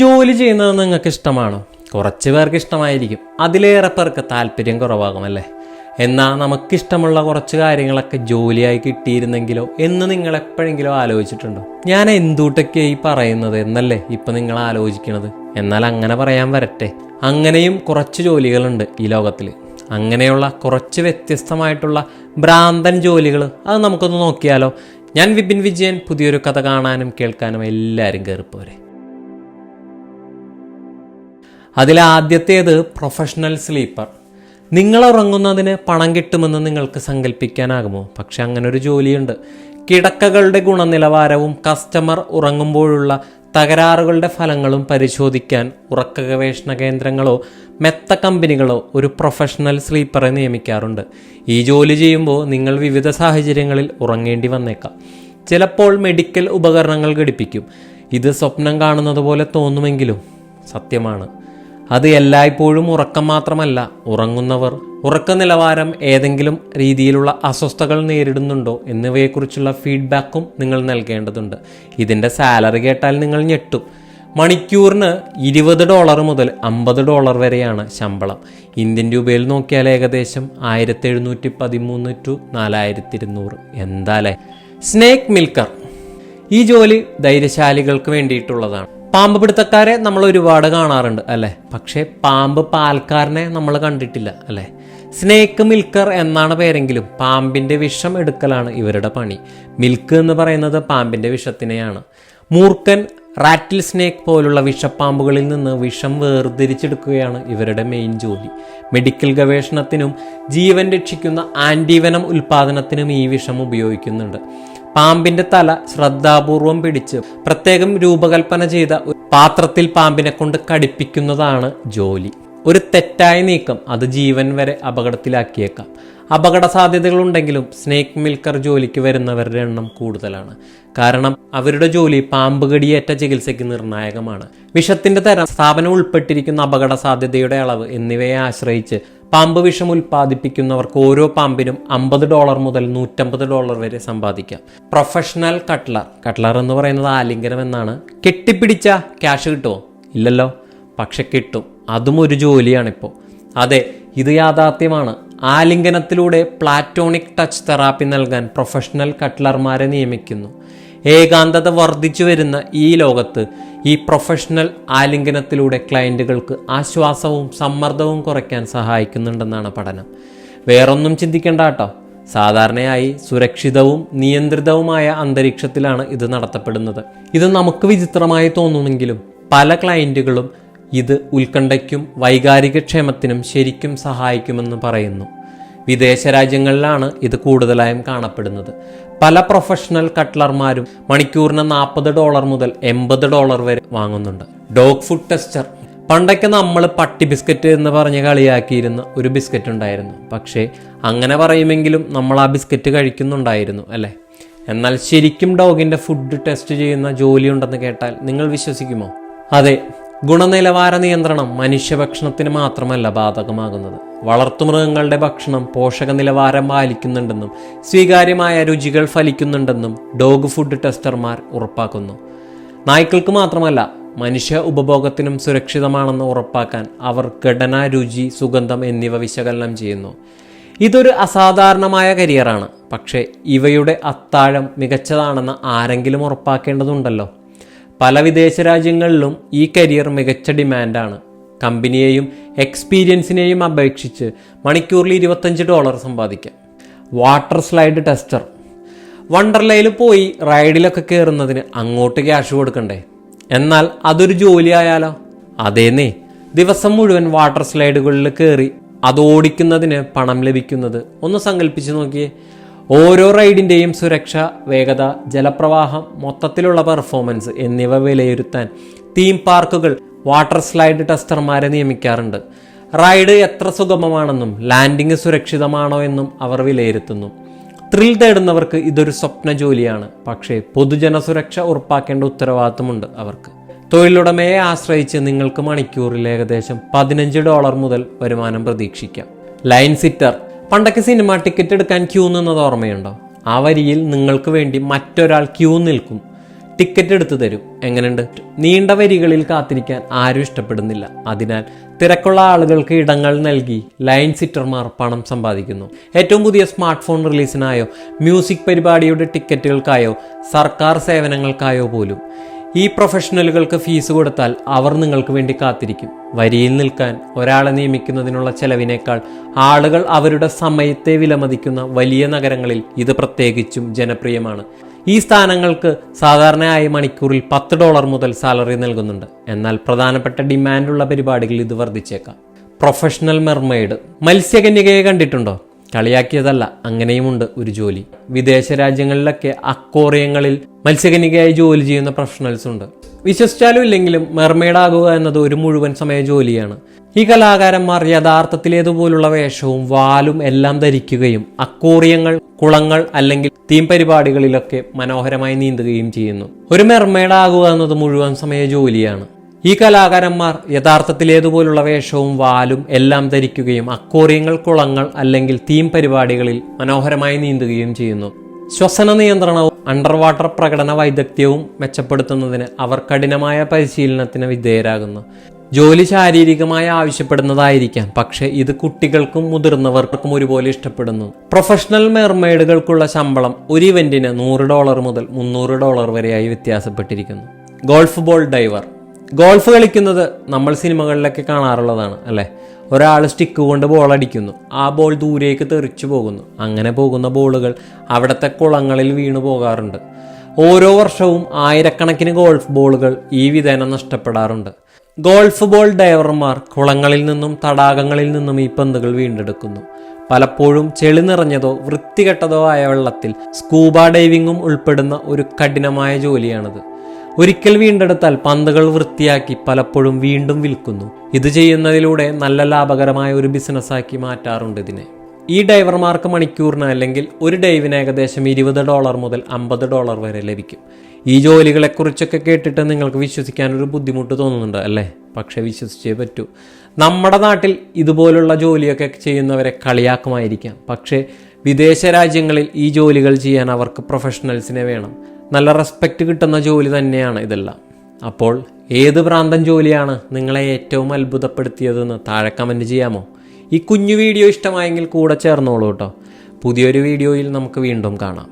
ജോലി ചെയ്യുന്നത് നിങ്ങൾക്ക് ഇഷ്ടമാണോ? കുറച്ച് പേർക്ക് ഇഷ്ടമായിരിക്കും. അതിലേറെ പേർക്ക് താല്പര്യം കുറവാകും അല്ലേ? എന്നാൽ നമുക്കിഷ്ടമുള്ള കുറച്ച് കാര്യങ്ങളൊക്കെ ജോലിയായി കിട്ടിയിരുന്നെങ്കിലോ എന്ന് നിങ്ങൾ എപ്പോഴെങ്കിലും ആലോചിച്ചിട്ടുണ്ടോ? ഞാൻ എന്തുട്ടൊക്കെ ഈ പറയുന്നത് എന്നല്ലേ ഇപ്പം നിങ്ങൾ ആലോചിക്കണത്? എന്നാൽ അങ്ങനെ പറയാൻ വരട്ടെ. അങ്ങനെയും കുറച്ച് ജോലികളുണ്ട് ഈ ലോകത്തിൽ അങ്ങനെയുള്ള കുറച്ച് വ്യത്യസ്തമായിട്ടുള്ള ഭ്രാന്തൻ ജോലികൾ അത് നമുക്കൊന്ന് നോക്കിയാലോ? ഞാൻ വിപിൻ വിജയൻ പുതിയൊരു കഥ കാണാനും കേൾക്കാനും എല്ലാവരും കയറിപ്പോരെ അതിലാദ്യത്തേത് പ്രൊഫഷണൽ സ്ലീപ്പർ നിങ്ങൾ ഉറങ്ങുന്നതിന് പണം കിട്ടുമെന്ന് നിങ്ങൾക്ക് സങ്കല്പിക്കാനാകുമോ പക്ഷെ അങ്ങനെ ഒരു ജോലിയുണ്ട്. കിടക്കകളുടെ ഗുണനിലവാരവും കസ്റ്റമർ ഉറങ്ങുമ്പോഴുള്ള തകരാറുകളുടെ ഫലങ്ങളും പരിശോധിക്കാൻ ഉറക്ക ഗവേഷണ കേന്ദ്രങ്ങളോ മെത്ത കമ്പനികളോ ഒരു പ്രൊഫഷണൽ സ്ലീപ്പറെ നിയമിക്കാറുണ്ട്. ഈ ജോലി ചെയ്യുമ്പോൾ നിങ്ങൾ വിവിധ സാഹചര്യങ്ങളിൽ ഉറങ്ങേണ്ടി വന്നേക്കാം. ചിലപ്പോൾ മെഡിക്കൽ ഉപകരണങ്ങൾ ഘടിപ്പിക്കും. ഇത് സ്വപ്നം കാണുന്നത് പോലെ തോന്നുമെങ്കിലും സത്യമാണ്. അത് എല്ലായ്പ്പോഴും ഉറക്കം മാത്രമല്ല ഉറങ്ങുന്നവർ. ഉറക്ക നിലവാരം ഏതെങ്കിലും രീതിയിലുള്ള അസ്വസ്ഥകൾ നേരിടുന്നുണ്ടോ എന്നിവയെക്കുറിച്ചുള്ള ഫീഡ്ബാക്കും നിങ്ങൾ നൽകേണ്ടതുണ്ട്. ഇതിന്റെ സാലറി കേട്ടാൽ നിങ്ങൾ ഞെട്ടും. മണിക്കൂറിന് ഇരുപത് ഡോളർ മുതൽ അമ്പത് ഡോളർ വരെയാണ് ശമ്പളം. ഇന്ത്യൻ രൂപയിൽ നോക്കിയാൽ ഏകദേശം ആയിരത്തി എഴുന്നൂറ്റി പതിമൂന്ന് ടു നാലായിരത്തി ഇരുന്നൂറ് എന്താലേ? Snake milker. ഈ ജോലി ധൈര്യശാലികൾക്ക് വേണ്ടിയിട്ടുള്ളതാണ്. പാമ്പ് പിടുത്തക്കാരെ നമ്മൾ ഒരുപാട് കാണാറുണ്ട് അല്ലേ? പക്ഷേ പാമ്പ് പാൽക്കാരനെ നമ്മൾ കണ്ടിട്ടില്ല അല്ലേ? സ്നേക്ക് മിൽക്കർ എന്നാണ് പേരെങ്കിലും പാമ്പിന്റെ വിഷം എടുക്കലാണ് ഇവരുടെ പണി. മിൽക്ക് എന്ന് പറയുന്നത് പാമ്പിന്റെ വിഷത്തിനെയാണ്. മൂർക്കൻ റാറ്റിൽ സ്നേക്ക് പോലുള്ള വിഷപ്പാമ്പുകളിൽ നിന്ന് വിഷം വേർതിരിച്ചെടുക്കുകയാണ് ഇവരുടെ മെയിൻ ജോലി. മെഡിക്കൽ ഗവേഷണത്തിനും ജീവൻ രക്ഷിക്കുന്ന ആന്റിവനം ഉൽപാദനത്തിനും ഈ വിഷം ഉപയോഗിക്കുന്നുണ്ട്. പാമ്പിന്റെ തല ശ്രദ്ധാപൂർവം പിടിച്ച് പ്രത്യേകം രൂപകൽപ്പന ചെയ്ത പാത്രത്തിൽ പാമ്പിനെ കൊണ്ട് കടിപ്പിക്കുന്നതാണ് ജോലി. ഒരു തെറ്റായ നീക്കം അത് ജീവൻ വരെ അപകടത്തിലാക്കിയേക്കാം. അപകട സാധ്യതകളുണ്ടെങ്കിലും സ്നേക്ക് മിൽക്കർ ജോലിക്ക് വരുന്നവരുടെ എണ്ണം കൂടുതലാണ്. കാരണം അവരുടെ ജോലി പാമ്പ് കടിയേറ്റ ചികിത്സയ്ക്ക് നിർണായകമാണ്. വിഷത്തിന്റെ തരം സ്ഥാപനം ഉൾപ്പെട്ടിരിക്കുന്ന അപകട സാധ്യതയുടെ അളവ് എന്നിവയെ ആശ്രയിച്ച് പാമ്പ് വിഷം ഉൽപ്പാദിപ്പിക്കുന്നവർക്ക് ഓരോ പാമ്പിനും അമ്പത് ഡോളർ മുതൽ നൂറ്റമ്പത് ഡോളർ വരെ സമ്പാദിക്കാം. Professional Cutler. കട്ട്ലർ എന്ന് പറയുന്നത് ആലിംഗനം എന്നാണ് കെട്ടിപ്പിടിച്ച ക്യാഷ് കിട്ടുമോ ഇല്ലല്ലോ. പക്ഷെ കിട്ടും. അതും ഒരു ജോലിയാണിപ്പോൾ അതെ ഇത് യാഥാർത്ഥ്യമാണ്. ആലിംഗനത്തിലൂടെ പ്ലാറ്റോണിക് ടച്ച് തെറാപ്പി നൽകാൻ പ്രൊഫഷണൽ കട്ട്ലർമാരെ നിയമിക്കുന്നു. ഏകാന്തത വർദ്ധിച്ചു വരുന്ന ഈ ലോകത്ത് ഈ പ്രൊഫഷണൽ ആലിംഗനത്തിലൂടെ ക്ലയന്റുകൾക്ക് ആശ്വാസവും സമ്മർദ്ദവും കുറയ്ക്കാൻ സഹായിക്കുന്നുണ്ടെന്നാണ് പഠനം. വേറൊന്നും ചിന്തിക്കേണ്ട കേട്ടോ. സാധാരണയായി സുരക്ഷിതവും നിയന്ത്രിതവുമായ അന്തരീക്ഷത്തിലാണ് ഇത് നടത്തപ്പെടുന്നത്. ഇത് നമുക്ക് വിചിത്രമായി തോന്നുമെങ്കിലും പല ക്ലയന്റുകളും ഇത് ഉത്കണ്ഠയ്ക്കും വൈകാരിക ക്ഷേമത്തിനും ശരിക്കും സഹായിക്കുമെന്ന് പറയുന്നു. വിദേശ രാജ്യങ്ങളിലാണ് ഇത് കൂടുതലായും കാണപ്പെടുന്നത്. പല പ്രൊഫഷണൽ കട്ട്ലർമാരും മണിക്കൂറിന് നാൽപ്പത് ഡോളർ മുതൽ എൺപത് ഡോളർ വരെ വാങ്ങുന്നുണ്ട്. Dog food tester. പണ്ടൊക്കെ നമ്മൾ പട്ടി ബിസ്ക്കറ്റ് എന്ന് പറഞ്ഞ് കളിയാക്കിയിരുന്ന ഒരു ബിസ്ക്കറ്റ് ഉണ്ടായിരുന്നു. പക്ഷേ അങ്ങനെ പറയുമെങ്കിലും നമ്മൾ ആ ബിസ്ക്കറ്റ് കഴിക്കുന്നുണ്ടായിരുന്നു അല്ലേ? എന്നാൽ ശരിക്കും ഡോഗിന്റെ ഫുഡ് ടെസ്റ്റ് ചെയ്യുന്ന ജോലിയുണ്ടെന്ന് കേട്ടാൽ നിങ്ങൾ വിശ്വസിക്കുമോ? അതെ ഗുണനിലവാര നിയന്ത്രണം മനുഷ്യഭക്ഷണത്തിന് മാത്രമല്ല ബാധകമാകുന്നത്. വളർത്തുമൃഗങ്ങളുടെ ഭക്ഷണം പോഷക നിലവാരം പാലിക്കുന്നുണ്ടെന്നും സ്വീകാര്യമായ രുചികൾ ഫലിക്കുന്നുണ്ടെന്നും ഡോഗ് ഫുഡ് ടെസ്റ്റർമാർ ഉറപ്പാക്കുന്നു. നായ്ക്കൾക്ക് മാത്രമല്ല മനുഷ്യ ഉപഭോഗത്തിനും സുരക്ഷിതമാണെന്ന് ഉറപ്പാക്കാൻ അവർ ഘടന രുചി സുഗന്ധം എന്നിവ വിശകലനം ചെയ്യുന്നു. ഇതൊരു അസാധാരണമായ കരിയറാണ്. പക്ഷേ ഇവയുടെ അത്താഴം മികച്ചതാണെന്ന് ആരെങ്കിലും ഉറപ്പാക്കേണ്ടതുണ്ടല്ലോ? പല വിദേശ രാജ്യങ്ങളിലും ഈ കരിയർ മികച്ച ഡിമാൻഡാണ്. കമ്പനിയെയും എക്സ്പീരിയൻസിനെയും അപേക്ഷിച്ച് മണിക്കൂറിൽ ഇരുപത്തഞ്ച് ഡോളർ സമ്പാദിക്കാം. Water slide tester. വണ്ടർലയിൽ പോയി റൈഡിലൊക്കെ കയറുന്നതിന് അങ്ങോട്ട് ക്യാഷ് കൊടുക്കണ്ടേ? എന്നാൽ അതൊരു ജോലി ആയാലോ? അതേന്നേ ദിവസം മുഴുവൻ വാട്ടർ സ്ലൈഡുകളിൽ കയറി അത് ഓടിക്കുന്നതിന് പണം ലഭിക്കുന്നത് ഒന്ന് സങ്കല്പിച്ച് നോക്കിയേ. ഓരോ റൈഡിന്റെയും സുരക്ഷ വേഗത ജലപ്രവാഹം മൊത്തത്തിലുള്ള പെർഫോമൻസ് എന്നിവ വിലയിരുത്താൻ തീം പാർക്കുകൾ വാട്ടർ സ്ലൈഡ് ടെസ്റ്റർമാരെ നിയമിക്കാറുണ്ട്. റൈഡ് എത്ര സുഗമമാണെന്നും ലാൻഡിംഗ് സുരക്ഷിതമാണോ എന്നും അവർ വിലയിരുത്തുന്നു. ത്രിൽ തേടുന്നവർക്ക് ഇതൊരു സ്വപ്ന ജോലിയാണ് പക്ഷേ പൊതുജന സുരക്ഷ ഉറപ്പാക്കേണ്ട ഉത്തരവാദിത്തമുണ്ട് അവർക്ക്. തൊഴിലുടമയെ ആശ്രയിച്ച് നിങ്ങൾക്ക് മണിക്കൂറിൽ ഏകദേശം പതിനഞ്ച് ഡോളർ മുതൽ വരുമാനം പ്രതീക്ഷിക്കാം. ലൈൻ സിറ്റർ പണ്ടൊക്കെ സിനിമ ടിക്കറ്റ് എടുക്കാൻ ക്യൂ നിന്നത് ഓർമ്മയുണ്ടോ? ആ വരിയിൽ നിങ്ങൾക്ക് വേണ്ടി മറ്റൊരാൾ ക്യൂ നിൽക്കും. ടിക്കറ്റ് എടുത്തു തരും. എങ്ങനെയുണ്ട്? നീണ്ട വരികളിൽ കാത്തിരിക്കാൻ ആരും ഇഷ്ടപ്പെടുന്നില്ല. അതിനാൽ തിരക്കുള്ള ആളുകൾക്ക് ഇടങ്ങൾ നൽകി ലൈൻ സിറ്റർമാർ പണം സമ്പാദിക്കുന്നു. ഏറ്റവും പുതിയ സ്മാർട്ട് ഫോൺ റിലീസിനായോ മ്യൂസിക് പരിപാടിയുടെ ടിക്കറ്റുകൾക്കായോ സർക്കാർ സേവനങ്ങൾക്കായോ പോലും. ഈ പ്രൊഫഷണലുകൾക്ക് ഫീസ് കൊടുത്താൽ അവർ നിങ്ങൾക്ക് വേണ്ടി കാത്തിരിക്കും. വരിയിൽ നിൽക്കാൻ ഒരാളെ നിയമിക്കുന്നതിനുള്ള ചെലവിനേക്കാൾ ആളുകൾ അവരുടെ സമയത്തെ വിലമതിക്കുന്ന വലിയ നഗരങ്ങളിൽ ഇത് പ്രത്യേകിച്ചും ജനപ്രിയമാണ്. ഈ സ്ഥാനങ്ങൾക്ക് സാധാരണയായി മണിക്കൂറിൽ പത്ത് ഡോളർ മുതൽ സാലറി നൽകുന്നുണ്ട്. എന്നാൽ പ്രധാനപ്പെട്ട ഡിമാൻഡുള്ള പരിപാടികൾ ഇത് വർദ്ധിച്ചേക്കാം. പ്രൊഫഷണൽ മെർമെയ്ഡ് മത്സ്യകന്യകയെ കണ്ടിട്ടുണ്ടോ? കളിയാക്കിയതല്ല അങ്ങനെയുമുണ്ട് ഒരു ജോലി. വിദേശ രാജ്യങ്ങളിലൊക്കെ അക്കോറിയങ്ങളിൽ മത്സ്യകന്യകയായി ജോലി ചെയ്യുന്ന പ്രൊഫഷണൽസ് ഉണ്ട്. വിശ്വസിച്ചാലും ഇല്ലെങ്കിലും മെർമെയ്ഡ് ആകുക എന്നത് ഒരു മുഴുവൻ സമയ ജോലിയാണ്. ഈ കലാകാരന്മാർ യഥാർത്ഥത്തിലേതുപോലുള്ള വേഷവും വാലും എല്ലാം ധരിക്കുകയും അക്കോറിയങ്ങൾ കുളങ്ങൾ അല്ലെങ്കിൽ തീം പരിപാടികളിലൊക്കെ മനോഹരമായി നീന്തുകയും ചെയ്യുന്നു. ഒരു മെർമെയ്ഡ് ആകുക എന്നത് മുഴുവൻ സമയ ജോലിയാണ്. ഈ കലാകാരന്മാർ യഥാർത്ഥത്തിൽ ഏതുപോലുള്ള വേഷവും വാലും എല്ലാം ധരിക്കുകയും അക്കോറിയങ്ങൾ കുളങ്ങൾ അല്ലെങ്കിൽ തീം പരിപാടികളിൽ മനോഹരമായി നീന്തുകയും ചെയ്യുന്നു. ശ്വസന നിയന്ത്രണവും അണ്ടർ വാട്ടർ പ്രകടന വൈദഗ്ധ്യവും മെച്ചപ്പെടുത്തുന്നതിന് അവർ കഠിനമായ പരിശീലനത്തിന് വിധേയരാകുന്നു. ജോലി ശാരീരികമായി ആവശ്യപ്പെടുന്നതായിരിക്കാം പക്ഷേ ഇത് കുട്ടികൾക്കും മുതിർന്നവർക്കും ഒരുപോലെ ഇഷ്ടപ്പെടുന്നു. പ്രൊഫഷണൽ മെർമെയ്ഡുകൾക്കുള്ള ശമ്പളം ഒരു ഇവന്റിന് നൂറ് ഡോളർ മുതൽ മുന്നൂറ് ഡോളർ വരെയായി വ്യത്യാസപ്പെട്ടിരിക്കുന്നു. ഗോൾഫ് ബോൾ ഡൈവർ ഗോൾഫ് കളിക്കുന്നത് നമ്മൾ സിനിമകളിലൊക്കെ കാണാറുള്ളതാണ് അല്ലേ? ഒരാൾ സ്റ്റിക്ക് കൊണ്ട് ബോൾ അടിക്കുന്നു. ആ ബോൾ ദൂരേക്ക് തെറിച്ചു പോകുന്നു. അങ്ങനെ പോകുന്ന ബോളുകൾ അവിടുത്തെ കുളങ്ങളിൽ വീണു പോകാറുണ്ട്. ഓരോ വർഷവും ആയിരക്കണക്കിന് ഗോൾഫ് ബോളുകൾ ഈ വിധേന നഷ്ടപ്പെടാറുണ്ട്. ഗോൾഫ് ബോൾ ഡൈവർമാർ കുളങ്ങളിൽ നിന്നും തടാകങ്ങളിൽ നിന്നും ഈ പന്തുകൾ വീണ്ടെടുക്കുന്നു. പലപ്പോഴും ചെളി നിറഞ്ഞതോ വൃത്തികെട്ടതോ ആയ വെള്ളത്തിൽ സ്കൂബ ഡൈവിങ്ങും ഉൾപ്പെടുന്ന ഒരു കഠിനമായ ജോലിയാണിത്. ഒരിക്കൽ വീണ്ടെടുത്താൽ പന്തുകൾ വൃത്തിയാക്കി പലപ്പോഴും വീണ്ടും വിൽക്കുന്നു. ഇത് ചെയ്യുന്നതിലൂടെ നല്ല ലാഭകരമായ ഒരു ബിസിനസ്സാക്കി മാറ്റാറുണ്ട് ഇതിനെ. ഈ ഡൈവർമാർക്ക് മണിക്കൂറിന് അല്ലെങ്കിൽ ഒരു ഡൈവിന് ഏകദേശം ഇരുപത് ഡോളർ മുതൽ അമ്പത് ഡോളർ വരെ ലഭിക്കും. ഈ ജോലികളെക്കുറിച്ചൊക്കെ കേട്ടിട്ട് നിങ്ങൾക്ക് വിശ്വസിക്കാൻ ഒരു ബുദ്ധിമുട്ട് തോന്നുന്നുണ്ട് അല്ലേ? പക്ഷെ വിശ്വസിച്ചേ പറ്റൂ. നമ്മുടെ നാട്ടിൽ ഇതുപോലുള്ള ജോലിയൊക്കെ ചെയ്യുന്നവരെ കളിയാക്കുമായിരിക്കാം. പക്ഷേ വിദേശ രാജ്യങ്ങളിൽ ഈ ജോലികൾ ചെയ്യാൻ അവർക്ക് പ്രൊഫഷണൽസിനെ വേണം. നല്ല റെസ്പെക്റ്റ് കിട്ടുന്ന ജോലി തന്നെയാണ് ഇതെല്ലാം. അപ്പോൾ ഏത് ഭ്രാന്തൻ ജോലിയാണ് നിങ്ങളെ ഏറ്റവും അത്ഭുതപ്പെടുത്തിയതെന്ന് താഴെ കമന്റ് ചെയ്യാമോ? ഈ കുഞ്ഞു വീഡിയോ ഇഷ്ടമായെങ്കിൽ കൂടെ ചേർന്നോളൂ കേട്ടോ. പുതിയൊരു വീഡിയോയിൽ നമുക്ക് വീണ്ടും കാണാം.